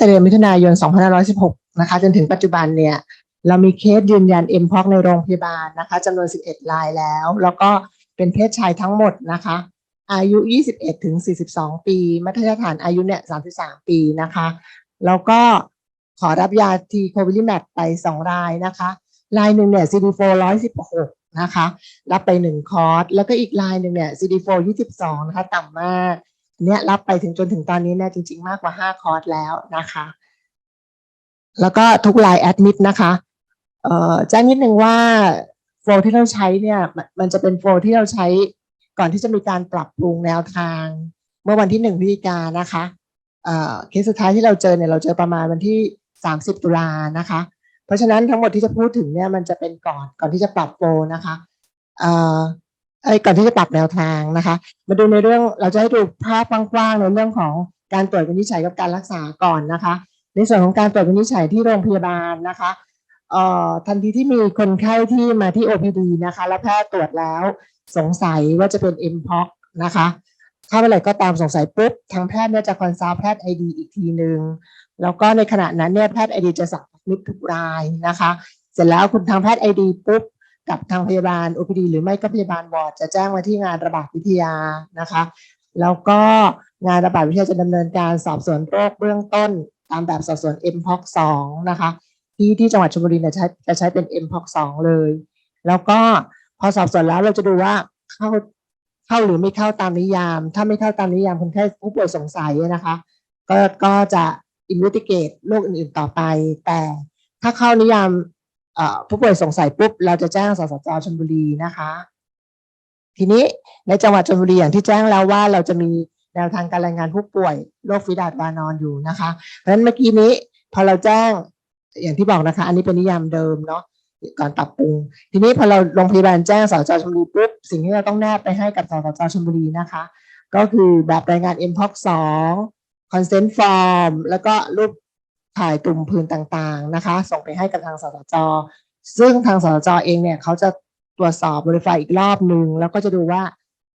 แต่เดือนมิถุนายน 2516 นะคะ จนถึงปัจจุบันเนี่ย เรามีเคสยืนยัน m p o x ในโรงพยาบาลนะคะจำนวน 11 รายแล้ว แล้วก็เป็นเพศชายทั้งหมดนะคะ อายุ 21 ถึง 42 ปี มัธยฐานอายุเนี่ย 33 ปีนะคะ แล้วก็ขอรับยาทีโควิลิแมทไป 2 รายนะคะ รายหนึ่งเนี่ย CD4 116 นะคะ รับไป 1 คอร์ส แล้วก็อีกรายหนึ่งเนี่ย CD4 22 นะคะ ต่ำมาก เนี่ยรับไปถึงจนถึงตอนนี้เนี่ยจริง ๆ มากกว่า5คอร์สแล้วนะคะ แล้วก็ทุกรายแอดมิดนะคะเอ่อแจ้งนิดนึงว่าโฟลที่เราใช้เนี่ยมันจะเป็นโฟลที่เราใช้ก่อนที่จะมีการปรับปรุงแนวทาง เมื่อวันที่หนึ่งพฤศจิกานนะคะเอ่อเคสสุดท้ายที่เราเจอเนี่ยเราเจอประมาณวันที่สามสิบตุลานะคะ เพราะฉะนั้นทั้งหมดที่จะพูดถึงเนี่ยมันจะเป็นก่อนก่อนที่จะปรับโฟลนะคะเอ่อ ไอ้ก่อนที่จะปรับแนวทางนะคะ มาดูในเรื่องเราจะให้ดูภาพกว้างๆในเรื่องของการตรวจวินิจฉัยกับการรักษาก่อนนะคะ ในส่วนของการตรวจวินิจฉัยที่โรงพยาบาลนะคะเอ่อทันทีที่มีคนไข้ที่มาที่ OPD นะคะ แล้วแพทย์ตรวจแล้วสงสัยว่าจะเป็น mpox นะคะถ้าเมื่อไหร่ก็ตามสงสัยปุ๊บทางแพทย์เนี่ยจะคอนซัลท์แพทย์ ID อีกทีหนึ่งแล้วก็ในขณะนั้นเนี่ยแพทย์ ID จะสั่งมิดทุกรายนะคะ เสร็จแล้วคุณทางแพทย์ ID ปุ๊บ กับทางพยาบาล OPD หรือไม่ก็พยาบาลวอร์ดจะแจ้งมาที่งานระบาดวิทยานะคะ แล้วก็งานระบาดวิทยาจะดำเนินการสอบสวนโรคเบื้องต้น ตามแบบสอบสวน mpox 2นะคะ ที่ที่จังหวัดชลบุรีเนี่ยใช้จะใช้เป็น mpox 2เลย แล้วก็พอสอบสวนแล้วเราจะดูว่าเข้าเข้าหรือไม่เข้าตามนิยาม ถ้าไม่เข้าตามนิยามคนไข้ผู้ป่วยสงสัยนะคะ ก็ก็จะ investigate โรคอื่นๆต่อไป แต่ถ้าเข้านิยาม ผู้ป่วยสงสัยปุ๊บเราจะแจ้งสสจชลบุรีนะคะ ทีนี้ในจังหวัดชลบุรีอย่างที่แจ้งแล้วว่าเราจะมีแนวทางการรายงานผู้ป่วยโรคฝีดาดวานอนอยู่นะคะ เพราะฉะนั้นเมื่อกี้นี้พอเราแจ้งอย่างที่บอกนะคะ อันนี้เป็นนิยามเดิมเนาะก่อนปรับปรุง ทีนี้พอเราโรงพยาบาลแจ้งสจชลบุรีปุ๊บสิ่งที่เราต้องแนบไปให้กับสสจชลบุรีนะคะ ก็คือแบบรายงาน mpox 2 consent form แล้วก็รูป ถ่ายตุ่มผื่นต่างๆนะคะ ส่งไปให้กับทางสสจ ซึ่งทางสสจเองเนี่ยเขาจะตรวจสอบ verify อีกรอบหนึ่งแล้วก็จะดูว่า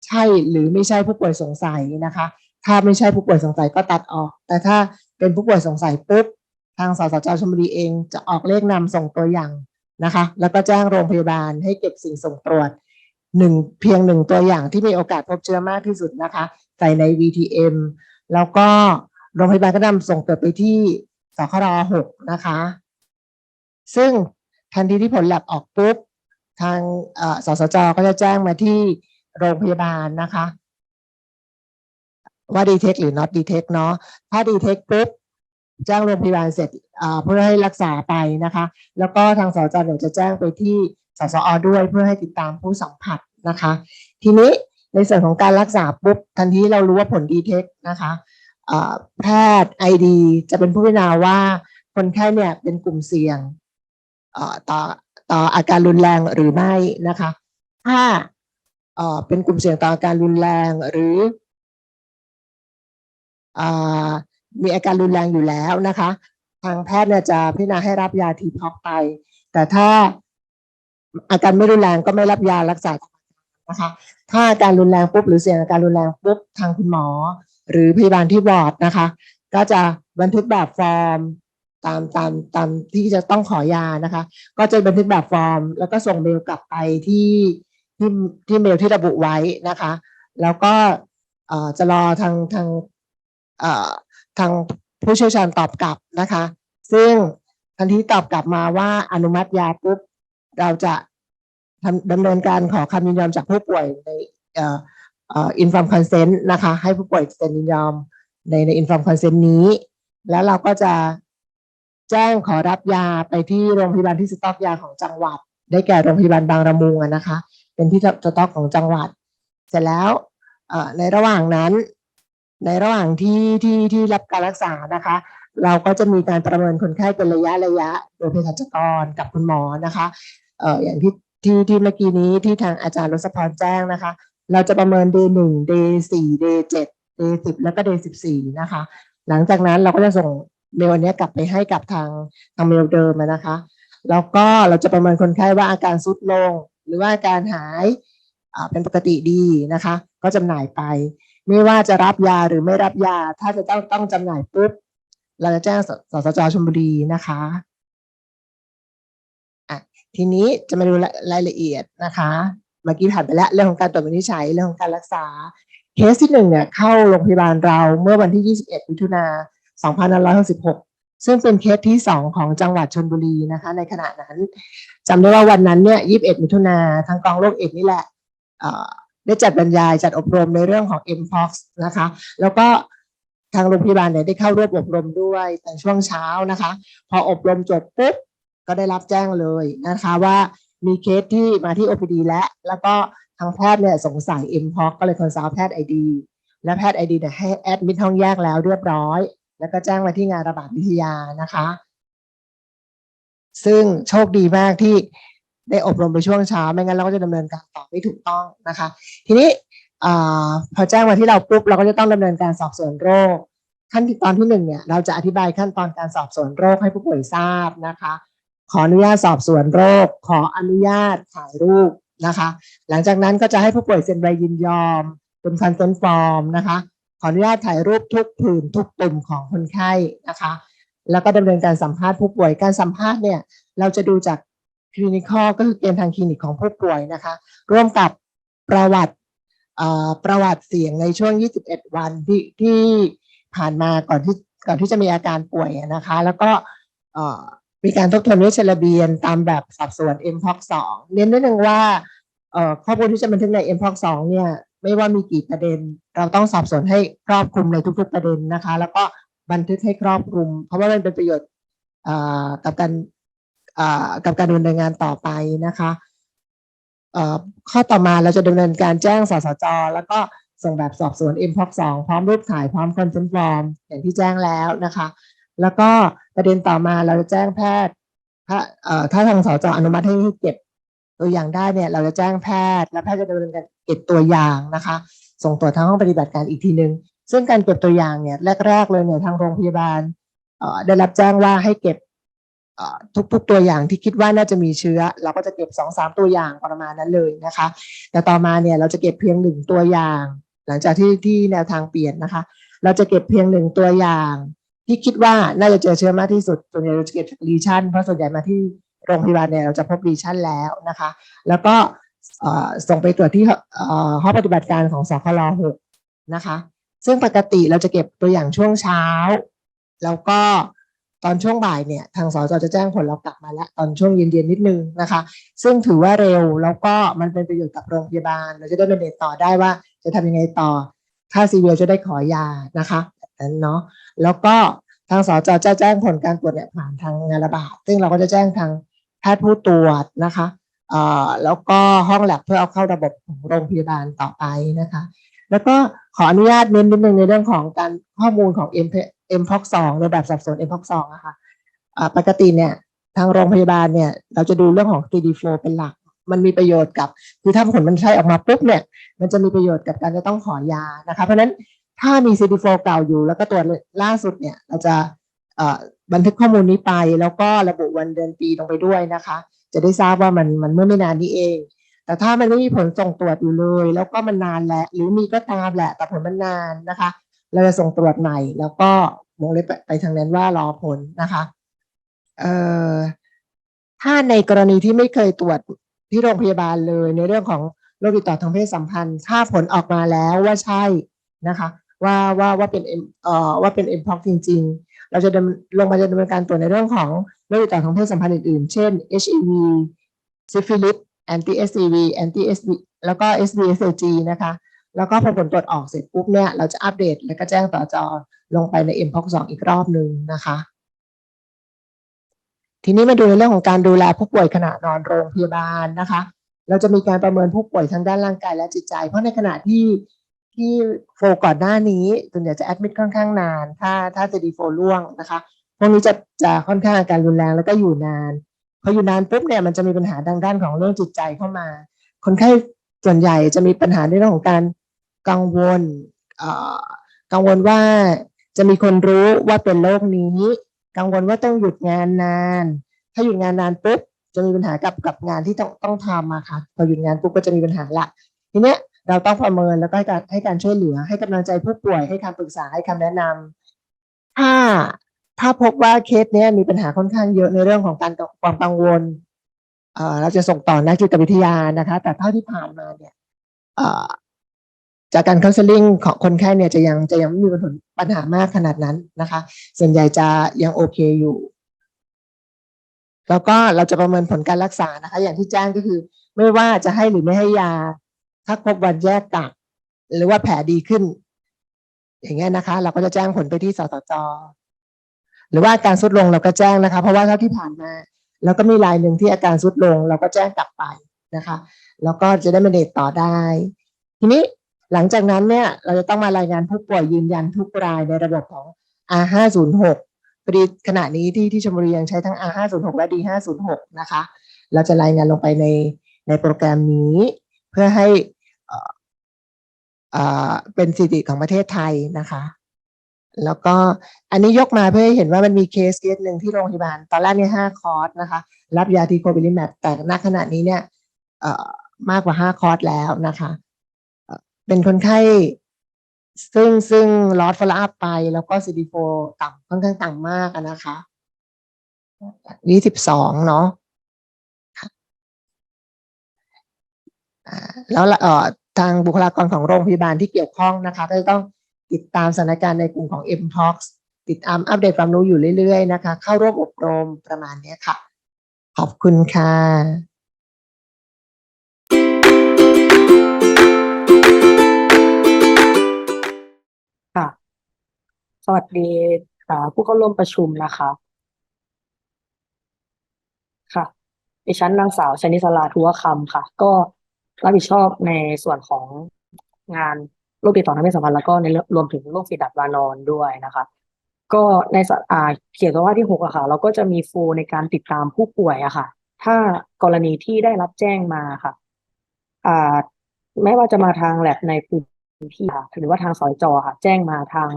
ใช่หรือไม่ใช่ผู้ป่วยสงสัยนะคะ ถ้าไม่ใช่ผู้ป่วยสงสัยก็ตัดออก แต่ถ้าเป็นผู้ป่วยสงสัยปุ๊บทางสสจชลบุรีเองจะออกเลขนำส่งตัวอย่างนะคะ แล้วก็แจ้งโรงพยาบาลให้เก็บสิ่งส่งตรวจหนึ่งเพียงหนึ่งตัวอย่างที่มีโอกาสพบเชื้อมากที่สุดนะคะ ใส่ใน VTM แล้วก็โรงพยาบาลก็นำส่งตรวจไปที่ สครหกนะคะ ซึ่งทันทีที่ผลแลบออกปุ๊บ ทางสสจก็จะแจ้งมาที่โรงพยาบาลนะคะ ว่าดีเทคหรือ not detect เนาะถ้าดีเทคปุ๊บแจ้งโรงพยาบาลเสร็จเพื่อให้รักษาไปนะคะ แล้วก็ทางสจเนี่ยวจะแจ้งไปที่สสอด้วยเพื่อให้ติดตามผู้สัมผัสนะคะ ทีนี้ในส่วนของการรักษาปุ๊บทันทีเรารู้ว่าผลดีเทคนะคะ แพทย์ ID จะเป็นผู้พิจารณาว่าคนไข้เนี่ยเป็นกลุ่มเสี่ยงต่อต่ออาการรุนแรงหรือไม่นะคะ ถ้าเป็นกลุ่มเสี่ยงต่ออาการรุนแรงหรืออมีอาการรุนแรงอยู่แล้วนะคะ ทางแพทย์เนี่ยจะพิจารณาให้รับยาทีพ็อกไป แต่ถ้าอาการไม่รุนแรงก็ไม่รับยารักษานะคะ ถ้าอาการรุนแรงปุ๊บหรือเสี่ยงอาการรุนแรงปุ๊บทางคุณหมอ หรือพยาบาลที่วอร์ดนะคะ ก็จะบันทึกแบบฟอร์มตามตามตามที่จะต้องขอยานะคะ ก็จะบันทึกแบบฟอร์ม แล้วก็ส่งเมลกลับไปที่ที่ที่เมลที่ระบุไว้นะคะ แล้วก็จะรอทางทางทางผู้เชี่ยวชาญตอบกลับนะคะ ซึ่งทันทีตอบกลับมาว่าอนุมัติยาปุ๊บเราจะดำเนินการขอคำยินยอมจากผู้ป่วยใน อ่อเอ่อ inform consent นะคะ ให้ผู้ป่วยเซ็นยินยอมในใน inform consent นี้ แล้วเราก็จะแจ้งขอรับยาไปที่โรงพยาบาลที่สต็อกยาของจังหวัด ได้แก่โรงพยาบาลบางระมุงนะคะ เป็นที่สต็อกของจังหวัด เสร็จแล้วอ่อในระหว่างนั้น ในระหว่างที่ที่ที่รับการรักษานะคะ เราก็จะมีการประเมินคนไข้เป็นระยะระยะ โดยเภสัชกรกับคุณหมอนะคะอออย่างที่ที่ที่เมื่อกี้นี้ที่ทางอาจารย์รสพรแจ้งนะคะ เราจะประเมิน day หนึ่ง day สี่ day เจ็ด day สิบแล้วก็ day สิบสี่นะคะ หลังจากนั้นเราก็จะส่งเมลอันนี้กลับไปให้กับทางทางเมลเดิมนะคะ แล้วก็เราจะประเมินคนไข้ว่าอาการซุดลง หรือว่าอาการหายเป็นปกติดีนะคะ ก็จำหน่ายไป ไม่ว่าจะรับยาหรือไม่รับยา ถ้าจะต้องต้องจำหน่ายปุ๊บเราจะแจ้งสสจชลบุรีนะคะอะทีนี้จะมาดูรายละเอียดนะคะ เมื่อกี้ผ่านไปแล้วเรื่องของการตรวจวินิจฉัยเรื่องของการรักษาเคสที่หนึ่งเนี่ยเข้าโรงพยาบาลเราเมื่อวันที่ 21 มิถุนา2566 ซึ่งเป็นเคสที่สองของจังหวัดชลบุรีนะคะ ในขณะนั้นจำได้ว่าวันนั้นเนี่ย 21 มิถุนาทางกองโรคเอดส์นี่แหละได้จัดบรรยายจัดอบรมในเรื่องของ mpox นะคะ แล้วก็ทางโรงพยาบาลเนี่ยได้เข้าร่วมอบรมด้วยในช่วงเช้านะคะ พออบรมจบปุ๊บก็ได้รับแจ้งเลยนะคะว่า มีเคสที่มาที่ OPD และแล้วก็ทางแพทย์เนี่ยสงสัย mpox ก็เลยคอนซัลท์แพทย์ ID และแพทย์ ID เนี่ยให้แอดมิทห้องแยกแล้วเรียบร้อย แล้วก็แจ้งมาที่งานระบาดวิทยานะคะ ซึ่งโชคดีมากที่ได้อบรมไปช่วงเช้า ไม่งั้นเราก็จะดำเนินการต่อไม่ถูกต้องนะคะ ทีนี้อพอแจ้งมาที่เราปุ๊บเราก็จะต้องดำเนินการสอบสวนโรค ขั้นตอนที่หนึ่งเนี่ยเราจะอธิบายขั้นตอนการสอบสวนโรคให้ผู้ป่วยทราบนะคะ ขออนุญาตสอบสวนโรค ขออนุญาตถ่ายรูปนะคะ หลังจากนั้นก็จะให้ผู้ป่วยเซ็นใบยินยอมเป็นคันต้นฟอร์มนะคะ ขออนุญาตถ่ายรูปทุกผืนทุกตุ่มของคนไข้นะคะ แล้วก็ดำเนินการสัมภาษณ์ผู้ป่วยการสัมภาษณ์เนี่ยเราจะดูจากคลินิคอลก็คือเกณฑ์ทางคลินิกของผู้ป่วยนะคะ ร่วมกับประวัติอ่อประวัติเสี่ยงในช่วง 21 วันที่ที่ผ่านมาก่อนที่ก่อนที่จะมีอาการป่วยนะคะ แล้วก็อ่อ มีการทบทวนเวชระเบียนตามแบบสอบสวน m p o x 2เน้นนิดนึงว่าข้อมูลที่จะบันทึกใน m p o x 2เนี่ย ไม่ว่ามีกี่ประเด็น เราต้องสอบสวนให้ครอบคลุมในทุก ๆประเด็นนะคะ แล้วก็บันทึกให้ครอบคลุม เพราะว่ามันเป็นประโยชน์กับการกับการดำเนินงานต่อไปนะคะข้อต่อมาเราจะดำเนินการแจ้งสสจ แล้วก็ส่งแบบสอบสวน m p o x 2พร้อมรูปถ่ายพร้อมคอนเทนต์ฟอร์มอย่างที่แจ้งแล้วนะคะ แล้วก็ประเด็นต่อมาเราจะแจ้งแพทย์ถ้าถ้าทางสจอนุมัติให้เก็บตัวอย่างได้เนี่ย เราจะแจ้งแพทย์ และแพทย์จะดำเนินการเก็บตัวอย่างนะคะ ส่งตรวจทางห้องปฏิบัติการอีกทีหนึ่งซึ่งการเก็บตัวอย่างเนี่ยแรก ๆ เลยเนี่ยทางโรงพยาบาลได้รับแจ้งว่าให้เก็บทุกๆตัวอย่างที่คิดว่าน่าจะมีเชื้อ เราก็จะเก็บสองสามตัวอย่างประมาณนั้นเลยนะคะ แต่ต่อมาเนี่ยเราจะเก็บเพียงหนึ่งตัวอย่าง หลังจากที่ที่แนวทางเปลี่ยนนะคะ เราจะเก็บเพียงหนึ่งตัวอย่าง ที่คิดว่าน่าจะเจอเชื้อมากที่สุดส่วนใหญ่เราจะเก็บจากรีชันเพราะส่วนใหญ่มาที่โรงพยาบาลเนี่ยเราจะพบรีชันแล้วนะคะ แล้วก็ส่งไปตรวจที่ห้องปฏิบัติการของสคลหกนะคะ ซึ่งปกติเราจะเก็บตัวอย่างช่วงเช้า แล้วก็ตอนช่วงบ่ายเนี่ย ทางสจจะแจ้งผลเรากลับมาแล้วตอนช่วงเย็นๆนิดนึงนะคะ ซึ่งถือว่าเร็วแล้วก็มันเป็นประโยชน์กับโรงพยาบาล เราจะได้ดำเนินต่อได้ว่าจะทำยังไงต่อ ถ้าซีเวียจะได้ขอยานะคะ นั้นเนาะแล้วก็ทางสจจะแจ้งผลการตรวจเนี่ยผ่านทางงานระบาดซึ่งเราก็จะแจ้งทางแพทย์ผู้ตรวจนะคะเอ่อแล้วก็ห้องแลบเพื่อเอาเข้าระบบของโรงพยาบาลต่อไปนะคะ แล้วก็ขออนุญาตเน้นนิดนึงในเรื่องของการข้อมูลของ M M p o x 2ในแบบสับสน M p o x 2อะค่ะอ่าปกติเนี่ยทางโรงพยาบาลเนี่ย เราจะดูเรื่องของ 3D flow เป็นหลัก มันมีประโยชน์กับ คือถ้าผลมันใช่ออกมาปุ๊บเนี่ย มันจะมีประโยชน์กับการจะต้องขอยานะคะ เพราะฉะนั้น ถ้ามี CD4 เก่าอยู่ แล้วก็ตัวจล่าสุดเนี่ยเราจะบันทึกข้อมูลนี้ไป แล้วก็ระบุวันเดือนปีลงไปด้วยนะคะ จะได้ทราบว่ามันมันเมื่อไม่นานนี้เอง แต่ถ้ามันไม่มีผลส่งตรวจอยู่เลย แล้วก็มันนานแล้วหรือมีก็ตามแหละ แต่ผลมันนานนะคะ เราจะส่งตรวจใหม่ แล้วก็วงเล็บไปไปทางนั้นว่ารอผลนะคะเอ่อถ้าในกรณีที่ไม่เคยตรวจที่โรงพยาบาลเลย ในเรื่องของโรคติดต่อทางเพศสัมพันธ์ ถ้าผลออกมาแล้วว่าใช่นะคะ ว่าว่าว่าเป็นเอ่อว่าเป็น m p o x จริง ๆ เราจะดำลงมาจะดำเนินการตรวจในเรื่องของโรคติดต่อทางเพศสัมพันธ์อื่นๆ เช่น HIV ซิฟิลิส anti SCV anti SB แล้วก็ SBSAG นะคะ แล้วก็พอผลตรวจออกเสร็จปุ๊บเนี่ย เราจะอัปเดตแล้วก็แจ้งต่อจอลงไปใน m p o x 2อีกรอบหนึ่งนะคะ ทีนี้มาดูในเรื่องของการดูแลผู้ป่วยขณะนอนโรงพยาบาลนะคะ เราจะมีการประเมินผู้ป่วยทั้งด้านร่างกายและจิตใจ เพราะในขณะที่ ที่โฟก่อนหน้านี้ส่วนใหญ่จะแอดมิดค่อนข้างนาน ถ้าถ้าจะดีโฟล่วงนะคะพวกนี้จะจะค่อนข้างอาการรุนแรงแล้วก็อยู่นานพออยู่นานปุ๊บเนี่ยมันจะมีปัญหาทางด้านของเรื่องจิตใจเข้ามา คนไข้ส่วนใหญ่จะมีปัญหาในเรื่องของการกังวลกังวลว่าจะมีคนรู้ว่าเป็นโรคนี้ กังวลว่าต้องหยุดงานนาน ถ้าหยุดงานนานปุ๊บจะมีปัญหากับกับงานที่ต้องต้องทำมาค่ะพอหยุดงานปุ๊บก็จะมีปัญหาละทีเนี้ย เราต้องประเมินแล้วก็ให้การให้การช่วยเหลือ ให้กำลังใจผู้ป่วยให้คำปรึกษาให้คำแนะนำถ้าถ้าพบว่าเคสเนี้ยมีปัญหาค่อนข้างเยอะในเรื่องของการความกังวลเอ่อเราจะส่งต่อนักจิตวิทยานะคะ แต่เท่าที่ผ่านมาเนี่ยเอ่อจากการ counseling ของคนไข้เนี่ยจะยังจะยังไม่มีปัญหามากขนาดนั้นนะคะ ส่วนใหญ่จะยังโอเคอยู่ แล้วก็เราจะประเมินผลการรักษานะคะ อย่างที่แจ้งก็คือ ไม่ว่าจะให้หรือไม่ให้ยา ถ้าครบวันแยกกักหรือว่าแผลดีขึ้น อย่างเงี้ยนะคะ เราก็จะแจ้งผลไปที่สสจหรือว่าอาการสุดลงเราก็แจ้งนะคะ เพราะว่าเท่าที่ผ่านมาแล้วก็มีรายหนึ่งที่อาการสุดลง เราก็แจ้งกลับไปนะคะ แล้วก็จะได้มาเดตต่อได้ ทีนี้หลังจากนั้นเนี่ย เราจะต้องมารายงานผู้ป่วยยืนยันทุกรายในระบบของ R506 พอดีขณะนี้ที่ที่ชมบุรียังใช้ทั้ง R506 และ D506 นะคะ เราจะรายงานลงไปในในโปรแกรมนี้ เพื่อให้ เป็นสถิติของประเทศไทยนะคะ แล้วก็อันนี้ยกมาเพื่อให้เห็นว่ามันมีเคสเคสหนึ่งที่โรงพยาบาล ตอนแรกเนี่ยห้าคอร์สนะคะ รับยาทีโคบิลิแมปแต่ณขณะนี้เนี่ยมากกว่าห้าคอร์สแล้วนะคะเเป็นคนไข้ซึ่งซึ่งลอดฟลอัไปแล้วก็ซีดีโฟต่ำค่อนข้างต่ำมากอะนะคะยี่สิบสองเนาะแล้วละเออ ทางบุคลากรของโรงพยาบาลที่เกี่ยวข้องนะคะก็จะต้องติดตามสถานการณ์ในกลุ่มของ m p o x ติดตามอัปเดตความรู้อยู่เรื่อยๆนะคะ เข้าร่วมอบรมประมาณนี้ค่ะ ขอบคุณค่ะค่ะ สวัสดีอ่าผู้เข้าร่วมประชุมนะคะ ค่ะ ดิฉันนางสาวชนิสราทุวคำค่ะ ก็ รับผิดชอบในส่วนของงานโรคติดต่อทางเพศสัมพันธ์แล้วก็ในรวมถึงโรคฝีดาดวานอนด้วยนะคะ ก็ในสอ่าเขียนว่าที่หกอะค่ะ เราก็จะมีโฟลในการติดตามผู้ป่วยอะค่ะ ถ้ากรณีที่ได้รับแจ้งมาค่ะอ่าไม่ว่าจะมาทางแลบในพื้นที่ค่ะหรือว่าทางสอยจอค่ะ แจ้งมาทาง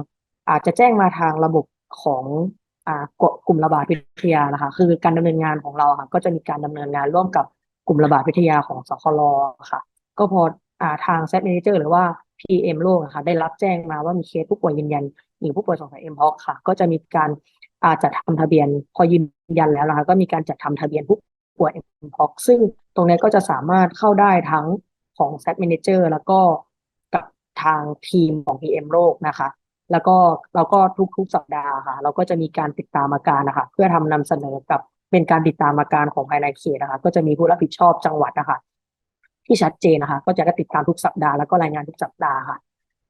อาจจะแจ้งมาทางระบบของอ่ากกลุ่มระบาดวิทยานะคะ คือการดำเนินงานของเราค่ะ ก็จะมีการดำเนินงานร่วมกับ กลุ่มระบาดวิทยาของสคลค่ะ ก็พออ่าทางเซต Manager หรือว่า PM โลกนะคะได้รับแจ้งมาว่ามีเคสผู้ป่วยยืนยันหรือผู้ป่วยสงสัย mpox ค่ะ ก็จะมีการอาจัดทำทะเบียน พอยืนยันแล้วนะคะก็มีการจัดทำทะเบียนผู้ป่วย mpox ซึ่งตรงนี้ก็จะสามารถเข้าได้ทั้งของ Set Manager แล้วก็กับทางทีมของ PM โรคนะคะ แล้วก็เราก็ทุกๆสัปดาห์ค่ะ เราก็จะมีการติดตามอาการนะคะ เพื่อทำนำเสนอกับ เป็นการติดตามอาการของภายในเขตนะคะ ก็จะมีผู้รับผิดชอบจังหวัดนะคะที่ชัดเจนนะคะ ก็จะได้ติดตามทุกสัปดาห์แล้วก็รายงานทุกสัปดาห์ค่ะ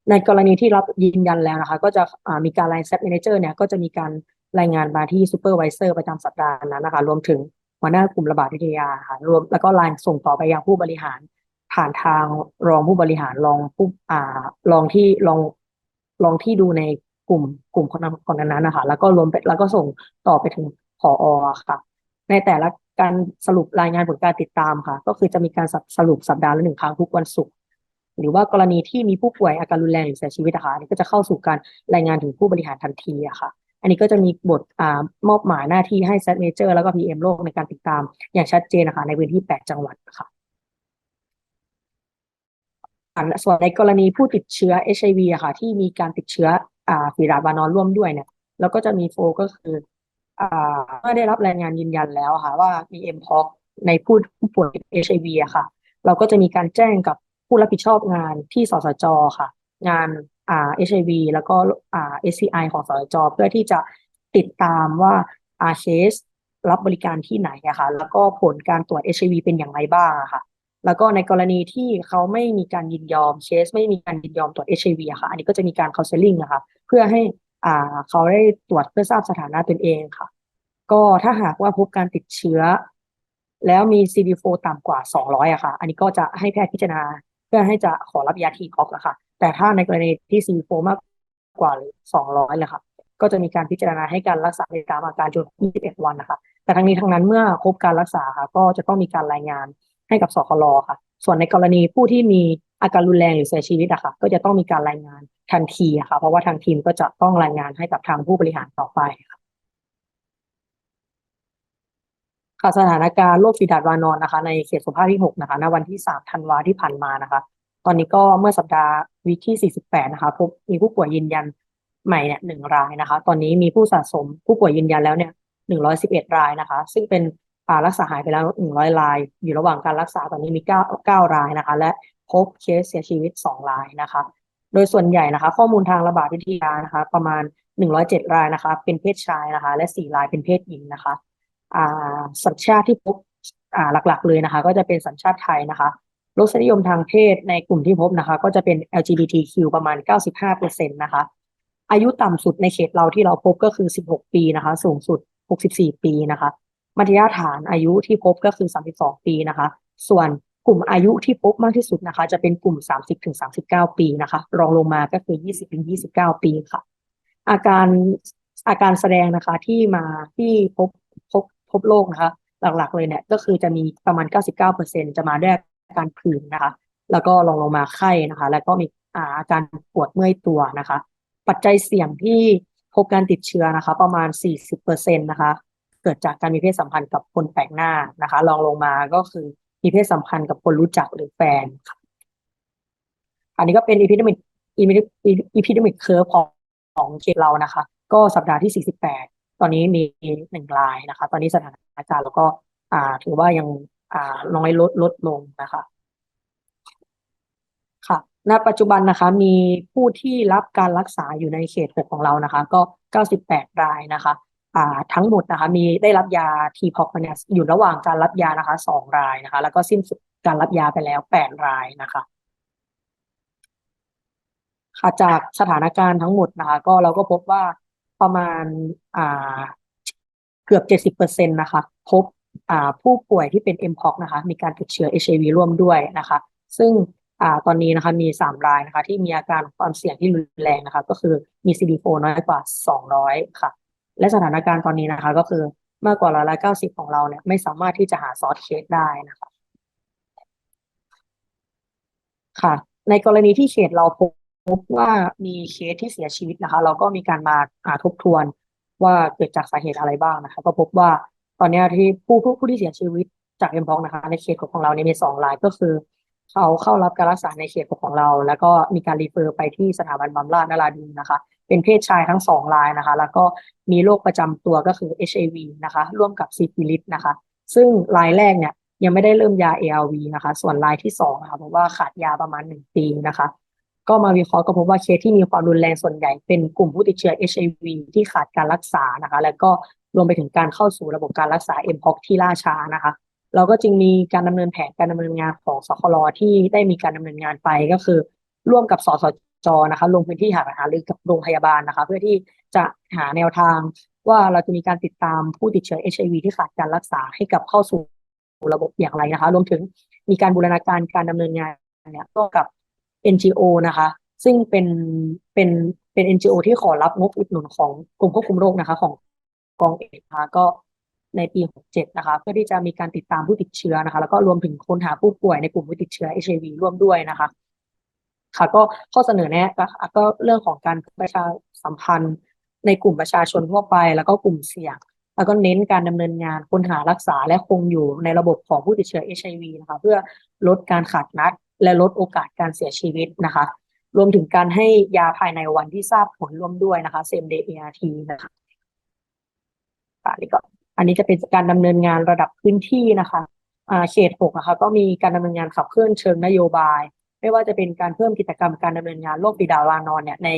ในกรณีที่รับยืนยันแล้วนะคะ ก็จะมีการรายเซต Manager เนี่ยก็จะมีการรายงานมาที่ Supervisor ประจำสัปดาห์นั้นนะคะ รวมถึงหัวหน้ากลุ่มระบาดวิทยาค่ะรวมแล้วก็รายส่งต่อไปยังผู้บริหาร ผ่านทางรองผู้บริหารรองผู้อ่ารองที่รองรองที่ดูในกลุ่มกลุ่มคนนั้นคนนั้นนะคะ แล้วก็รวมไปแล้วก็ส่งต่อไปถึง ผอค่ะ ในแต่ละการสรุปรายงานผลการติดตามค่ะ ก็คือจะมีการสรุปสัปดาห์ละหนึ่งครั้งทุกวันศุกร์หรือว่ากรณีที่มีผู้ป่วยอาการรุนแรงหรือเสียชีวิตนะคะอันนี้ก็จะเข้าสู่การรายงานถึงผู้บริหารทันทีอะค่ะ อันนี้ก็จะมีบทอ่ามอบหมายหน้าที่ให้เซตเมเจอร์แล้วก็ PM โลกในการติดตาม อย่างชัดเจนนะคะในพื้นที่8จังหวัดค่ะส่วนในกรณีผู้ติดเชื้อ HIV อะค่ะ ที่มีการติดเชื้ออ่าฝีดาดวานอนร่วมด้วยเนี่ยเราก็จะมีโฟก็คือ เมื่อได้รับรายงานยืนยันแล้วค่ะ ว่ามี mpox ในผู้ผู้ป่วย HIV อะค่ะ เราก็จะมีการแจ้งกับผู้รับผิดชอบงานที่สสจค่ะ งานอ่า HIV แล้วก็อ่า SCI ของสสจเพื่อที่จะติดตามว่าอาเคสรับบริการที่ไหนอะค่ะแล้วก็ผลการตรวจ HIV เป็นอย่างไรบ้างอะค่ะ แล้วก็ในกรณีที่เขาไม่มีการยินยอมเคสไม่มีการยินยอมตรวจ HIV อะค่ะ อันนี้ก็จะมีการ counseling นะคะเพื่อให้ อ่าเขาได้ตรวจเพื่อทราบสถานะตนเองค่ะ ก็ถ้าหากว่าพบการติดเชื้อ แล้วมี CD4 ต่ำกว่า 200อะค่ะ อันนี้ก็จะให้แพทย์พิจารณาเพื่อให้จะขอรับยาทีคอกอะค่ะ แต่ถ้าในกรณีที่ CD4 มากกว่า200เลยค่ะ ก็จะมีการพิจารณาให้การรักษาในตามอาการจน 21 วันนะคะ แต่ทั้งนี้ทั้งนั้นเมื่อครบการรักษาค่ะก็จะต้องมีการรายงานให้กับสคลค่ะ ส่วนในกรณีผู้ที่มี อาการรุนแรงหรือเสียชีวิตอะค่ะ ก็จะต้องมีการรายงานทันทีอะค่ะ เพราะว่าทางทีมก็จะต้องรายงานให้กับทางผู้บริหารต่อไปค่ะค่ะสถานการณ์โรคฝีดาดวานอนนะคะ ในเขตสุภาพที่ 6 นะคะณวันที่ 3 ธันวาที่ผ่านมานะคะ ตอนนี้ก็เมื่อสัปดาห์วีคที่ 48 นะคะพบมีผู้ป่วยยืนยันใหม่เนี่ยหนึ่งรายนะคะ ตอนนี้มีผู้สะสมผู้ป่วยยืนยันแล้วเนี่ยหนึ่งร้อยสิบเอ็ดรายนะคะ ซึ่งเป็นอ่ารักษาหายไปแล้วหนึ่งร้อยราย อยู่ระหว่างการรักษาตอนนี้มีเก้าเก้ารายนะคะ และ พบเคสเสียชีวิตสองรายนะคะ โดยส่วนใหญ่นะคะ ข้อมูลทางระบาดวิทยานะคะ ประมาณหนึ่งร้อยเจ็ดรายนะคะ เป็นเพศชายนะคะ และสี่รายเป็นเพศหญิงนะคะอ่าสัญชาติที่พบอ่าหลักๆ เลยนะคะ ก็จะเป็นสัญชาติไทยนะคะรสนิยมทางเพศในกลุ่มที่พบนะคะ ก็จะเป็น LGBTQ ประมาณ 95%นะคะ อายุต่ำสุดในเขตเราที่เราพบก็คือ 16 ปีนะคะ สูงสุด 64 ปีนะคะ มัธยฐานอายุที่พบก็คือ 32 ปีนะคะ ส่วน กลุ่มอายุที่พบมากที่สุดนะคะ จะเป็นกลุ่ม 30ถึง39 ปีนะคะ รองลงมาก็คือ 20ถึง29 ปีค่ะ อาการอาการแสดงนะคะที่มาที่พบพบพบโรคนะคะ หลักๆ เลยเนี่ยก็คือจะมีประมาณ 99%จะมาด้วยอาการผื่นนะคะ แล้วก็ลองลงมาไข้นะคะ แล้วก็มีอาการปวดเมื่อยตัวนะคะ ปัจจัยเสี่ยงที่พบการติดเชื้อนะคะ ประมาณ 40%นะคะ เกิดจากการมีเพศสัมพันธ์กับคนแปลกหน้านะคะลองลงมาก็คือ มีเพศสัมพันธ์กับคนรู้จักหรือแฟนค่ะอันนี้ก็เป็น epidemic epidemic curve ของของเขตเรานะคะ ก็สัปดาห์ที่ 48 ตอนนี้มีหนึ่งรายนะคะ ตอนนี้สถานการณ์แล้วก็อ่าถือว่ายังอ่าน้อยลดลดลงนะคะค่ะณปัจจุบันนะคะ มีผู้ที่รับการรักษาอยู่ในเขต 6 ของเรานะคะ ก็ 98 รายนะคะ ทั้งหมดนะคะมีได้รับยาทีพอกเนี่ยอยู่ระหว่างการรับยานะคะ2รายนะคะ แล้วก็สิ้นสุดการรับยาไปแล้ว8รายนะคะค่ะจากสถานการณ์ทั้งหมดนะคะก็เราก็พบว่าประมาณอ่าเกือบเจ็ดสิบเปอร์เซ็นต์นะคะ พบอ่าผู้ป่วยที่เป็น mpox นะคะ มีการติดเชื้อ HIV ร่วมด้วยนะคะ ซึ่งอ่าตอนนี้นะคะมีสามรายนะคะ ที่มีอาการความเสี่ยงที่รุนแรงนะคะ ก็คือมี CD4 น้อยกว่าสองร้อยค่ะ และสถานการณ์ตอนนี้นะคะ ก็คือมากกว่าร้อยละเก้าสิบของเราเนี่ย ไม่สามารถที่จะหาซอสเคสได้นะคะค่ะ ในกรณีที่เขตเราพบว่ามีเคสที่เสียชีวิตนะคะ เราก็มีการมาอาทบทวนว่าเกิดจากสาเหตุอะไรบ้างนะคะ ก็พบว่าตอนนี้ที่ผู้ผู้ผู้ที่เสียชีวิตจากเอ็มพอกนะคะ ในเขตของเราเนี่ยมีสองรายก็คือเขาเข้ารับการรักษาในเขตของเรา แล้วก็มีการรีเฟอร์ไปที่สถาบันบำราศนราดูนนะคะ เป็นเพศชายทั้งสองรายนะคะ แล้วก็มีโรคประจำตัวก็คือ HIV นะคะ ร่วมกับซิฟิลิสนะคะ ซึ่งรายแรกเนี่ยยังไม่ได้เริ่มยา ARV นะคะ ส่วนรายที่สองนะคะเพราะว่าขาดยาประมาณหนึ่งปีนะคะ ก็มาวิเคราะห์ก็พบว่าเคสที่มีความรุนแรงส่วนใหญ่เป็นกลุ่มผู้ติดเชื้อ HIV ที่ขาดการรักษานะคะ แล้วก็รวมไปถึงการเข้าสู่ระบบการรักษา mpox ที่ล่าช้านะคะเราก็จึงมีการดำเนินแผนการดำเนินงานของสคลที่ได้มีการดำเนินงานไปก็คือ ร่วมกับสส จอนะคะลงพื้นที่หาหารือกับโรงพยาบาลนะคะ เพื่อที่จะหาแนวทางว่าเราจะมีการติดตามผู้ติดเชื้อ HIV ที่ขาดการรักษาให้กับเข้าสู่ระบบอย่างไรนะคะ รวมถึงมีการบูรณาการการดำเนินงานเนี่ยร่วมกับ NGO นะคะ ซึ่งเป็นเป็นเป็น NGO ที่ขอรับงบอุดหนุนของกรมควบคุมโรคนะคะ ของกองเอกนะคะก็ในปี 67 นะคะ เพื่อที่จะมีการติดตามผู้ติดเชื้อนะคะ แล้วก็รวมถึงค้นหาผู้ป่วยในกลุ่มผู้ติดเชื้อ HIV ร่วมด้วยนะคะ ค่ะ ก็ข้อเสนอแนะก็ก็เรื่องของการประชาสัมพันธ์ ในกลุ่มประชาชนทั่วไป แล้วก็กลุ่มเสี่ยง แล้วก็เน้นการดำเนินงานค้นหารักษาและคงอยู่ในระบบของผู้ติดเชื้อ HIV นะคะเพื่อลดการขาดนัด และลดโอกาสการเสียชีวิตนะคะ รวมถึงการให้ยาภายในวันที่ทราบผลร่วมด้วยนะคะ same day ART นะคะค่ะนี่ก็อันนี้จะเป็นการดำเนินงานระดับพื้นที่นะคะเขตหกนะคะก็มีการดำเนินงานขับเคลื่อนเชิงนโยบาย ไม่ว่าจะเป็นการเพิ่มกิจกรรมการดำเนินงานโรคบิดาวานอนเนี่ยใน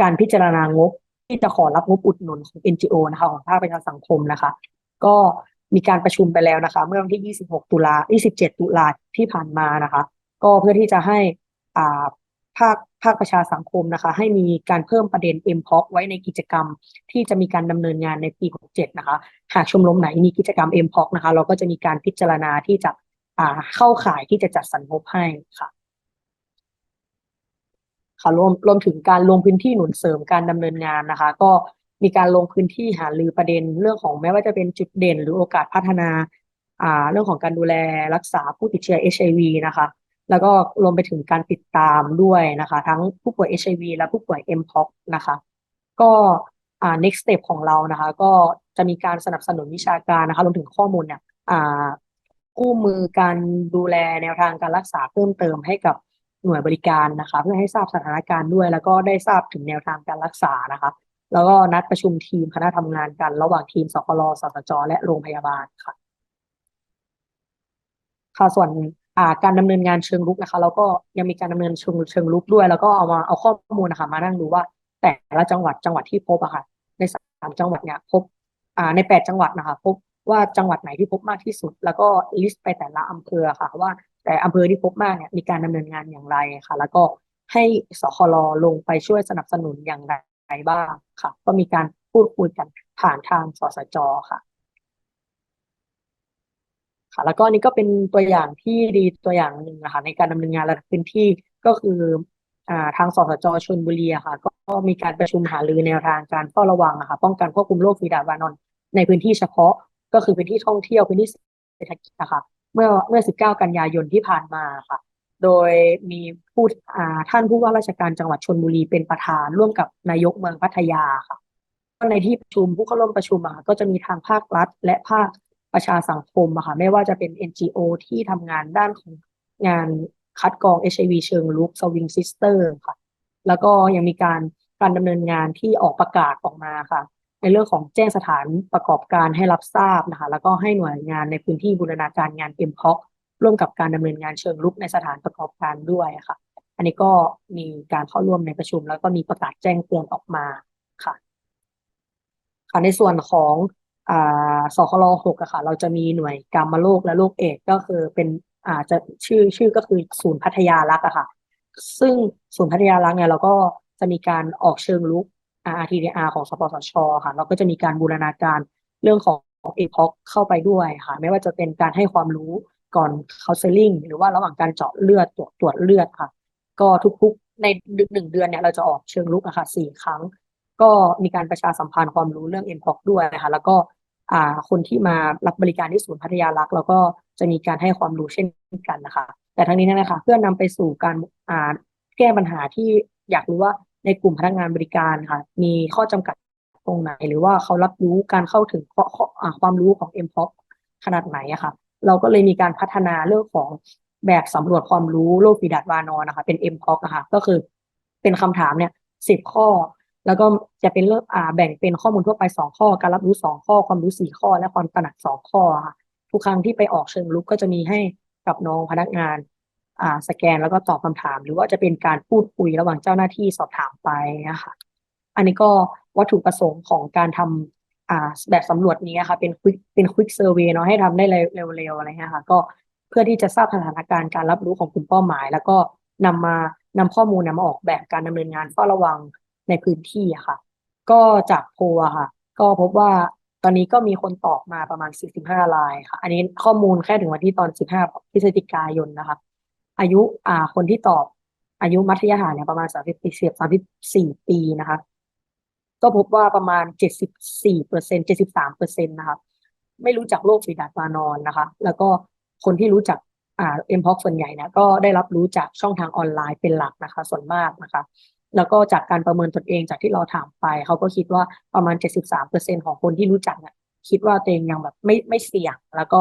การพิจารณางบที่จะขอรับงบอุดหนุนของ NGO นะคะของภาคประชาสังคมนะคะ ก็มีการประชุมไปแล้วนะคะ เมื่อวันที่ 26 ตุลา 27 ตุลาที่ผ่านมานะคะ ก็เพื่อที่จะให้อ่าภาคภาคประชาสังคมนะคะ ให้มีการเพิ่มประเด็น MPOX ไว้ในกิจกรรมที่จะมีการดำเนินงานในปี 67 นะคะ หากชมรมไหนมีกิจกรรม MPOX นะคะ เราก็จะมีการพิจารณาที่จะเข้าข่ายที่จะจัดสรรงบให้ค่ะ ค่ะรวมรวมถึงการลงพื้นที่หนุนเสริมการดำเนินงานนะคะ ก็มีการลงพื้นที่หารือประเด็นเรื่องของแม้ว่าจะเป็นจุดเด่น หรือโอกาสพัฒนาอ่าเรื่องของการดูแลรักษาผู้ติดเชื้อ HIV นะคะ แล้วก็รวมไปถึงการติดตามด้วยนะคะ ทั้งผู้ป่วย HIV และผู้ป่วย mpox นะคะ ก็อ่า next step ของเรานะคะ ก็จะมีการสนับสนุนวิชาการนะคะรวมถึงข้อมูลเนี่ยอ่าคู่มือการดูแลแนวทางการรักษาเพิ่มเติมให้กับ หน่วยบริการนะคะ เพื่อให้ทราบสถานการณ์ด้วย แล้วก็ได้ทราบถึงแนวทางการรักษานะคะ แล้วก็นัดประชุมทีมคณะทำงานกัน ระหว่างทีมสคลสสจ และโรงพยาบาลค่ะ ค่ะส่วนาการดำเนินงานเชิงรุกนะคะแล้วก็ยังมีการดำเนินเชิงเชิงรุกด้วย แล้วก็เอามาเอาข้อมูลนะคะมานั่งดูว่า แต่ละจังหวัดจังหวัดที่พบอะค่ะ ในสามจังหวัดเนี่ยพบในแปดจังหวัดนะคะพบว่าจังหวัดไหนที่พบมากที่สุด แล้วก็ลิสต์ไปแต่ละอำเภอค่ะ ว่า แต่อำเภอที่พบมากเนี่ยมีการดำเนินงานอย่างไรค่ะ แล้วก็ให้สคลลงไปช่วยสนับสนุนอย่างไรบ้างค่ะ ก็มีการพูดคุยกันผ่านทางสสจค่ะค่ะ แล้วก็นี่ก็เป็นตัวอย่างที่ดีตัวอย่างหนึ่งนะคะในการดำเนินงานระดับพื้นที่ก็คืออ่าทางสสจชลบุรีค่ะ ก็มีการประชุมหารือแนวทางการเฝ้าระวังอะค่ะป้องกันควบคุมโรคฝีดาดวานอนในพื้นที่เฉพาะก็คือพื้นที่ท่องเที่ยวพื้นที่เศรษฐกิจนะคะ เมื่อเมื่อ 19 กันยายนที่ผ่านมาค่ะ โดยมีผู้ท่านผู้ว่าราชการจังหวัดชลบุรีเป็นประธานร่วมกับนายกเมืองพัทยาค่ะในที่ประชุมผู้เข้าร่วมประชุมค่ะก็จะมีทางภาครัฐ และภาคประชาสังคมค่ะไม่ว่าจะเป็น NGO ที่ทำงานด้านของงานคัดกรอง HIV เชิงรุก Swing Sister ค่ะ แล้วก็ยังมีการการดำเนินงานที่ออกประกาศออกมาค่ะ ในเรื่องของแจ้งสถานประกอบการให้รับทราบนะคะแล้วก็ให้หน่วยงานในพื้นที่บูรณาการงาน m p o c ร่วมกับการดำเนินงานเชิงรุกในสถานประกอบการด้วยค่ะ อันนี้ก็มีการเข้าร่วมในประชุม แล้วก็มีประกาศแจ้งเตือนออกมาค่ะค่ะในส่วนของอ่าสคลหกอะค่ะ เราจะมีหน่วยกามโรคและโรคเอดก็คือเป็นอ่าจะชื่อชื่อก็คือศูนย์พัทยารักษ์อะค่ะ ซึ่งศูนย์พัทยารักษ์เนี่ยเราก็จะมีการออกเชิงลุก RTDR ของสปสชค่ะเราก็จะมีการบูรณาการเรื่องของเอพอกเข้าไปด้วยค่ะ ไม่ว่าจะเป็นการให้ความรู้ก่อน counseling หรือว่าระหว่างการเจาะเลือดตรวจตรวจเลือดค่ะ ก็ทุกๆในหนึ่งเดือนเนี่ยเราจะออกเชิงลุกอะค่ะสี่ครั้ง ก็มีการประชาสัมพันธ์ความรู้เรื่อง m p o x ด้วยนะคะแล้วก็อ่าคนที่มารับบริการที่ศูนย์พัทยารักษ์เราก็จะมีการให้ความรู้เช่นกันนะคะ แต่ทั้งนี้เนยนะคะเพื่อนำไปสู่การอ่าแก้ปัญหาที่อยากรู้ว่า ในกลุ่มพนักงานบริการค่ะ มีข้อจำกัดตรงไหน หรือว่าเขารับรู้การเข้าถึงความรู้ของ m p o x ขนาดไหนอะค่ะ เราก็เลยมีการพัฒนาเรื่องของแบบสำรวจความรู้โรคฝีดาดวานอนนะคะ เป็น m p o x นะคะก็คือเป็นคำถามเนี่ยสิบข้อ แล้วก็จะเป็นเรื่องอ่าแบ่งเป็นข้อมูลทั่วไปสองข้อ การรับรู้สองข้อ ความรู้สี่ข้อ และความตระหนักสองข้อค่ะทุกครั้งที่ไปออกเชิงลุกก็จะมีให้กับน้องพนักงาน สแกนแล้วก็ตอบคำถาม หรือว่าจะเป็นการพูดคุยระหว่างเจ้าหน้าที่สอบถามไปนะคะอันนี้ก็วัตถุประสงค์ของการทำอ่าแบบสำรวจนี้ค่ะเป็นควิกเป็นควิกเซอร์เวยเนาะให้ทำได้เร็วๆอะไรเงี้ยค่ะก็เพื่อที่จะทราบสถานการณ์การรับรู้ของกลุ่มเป้าหมาย แล้วก็นำมานำข้อมูลนำมาออกแบบการดำเนินงานเฝ้าระวังในพื้นที่ะค่ะ ก็จากโพลอะค่ะ ก็พบว่าตอนนี้ก็มีคนตอบมาประมาณ 45รายค่ะ อันนี้ข้อมูลแค่ถึงวันที่ตอน 15พฤศจิกายนนะคะ อายุอ่าคนที่ตอบอายุมัธยมเนี่ยประมาณ34 34ปีนะคะ ก็พบว่าประมาณ74เปอร์เซ็นต์73เปอร์เซ็นต์นะคะไม่รู้จักโรคฝีดาดวานอนนะคะ แล้วก็คนที่รู้จักอ่าเอ็มพ็อกส่วนใหญ่เนี่ยก็ได้รับรู้จากช่องทางออนไลน์เป็นหลักนะคะ ส่วนมากนะคะ แล้วก็จากการประเมินตนเองจากที่เราถามไป เขาก็คิดว่าประมาณ73เปอร์เซ็นต์ของคนที่รู้จักเนี่ยคิดว่าตัวเองยังแบบไม่ไม่เสี่ยง แล้วก็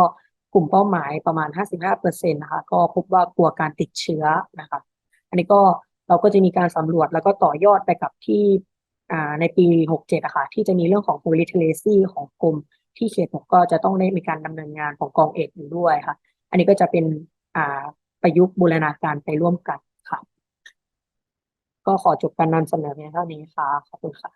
กลุ่มเป้าหมายประมาณ 55เปอร์เซ็นต์นะคะก็พบว่ากลัวการติดเชื้อนะคะอันนี้ก็เราก็จะมีการสำรวจแล้วก็ต่อยอดไปกับที่ในปี 67อะค่ะที่จะมีเรื่องของ policy literacy ของกรมที่เขตหกก็จะต้องได้มีการดำเนินงานของกองเอกอยู่ด้วยค่ะ อันนี้ก็จะเป็นอ่าประยุกต์บูรณาการไปร่วมกันค่ะ ก็ขอจบการนำเสนอเพียงเท่านี้ค่ะ ขอบคุณค่ะ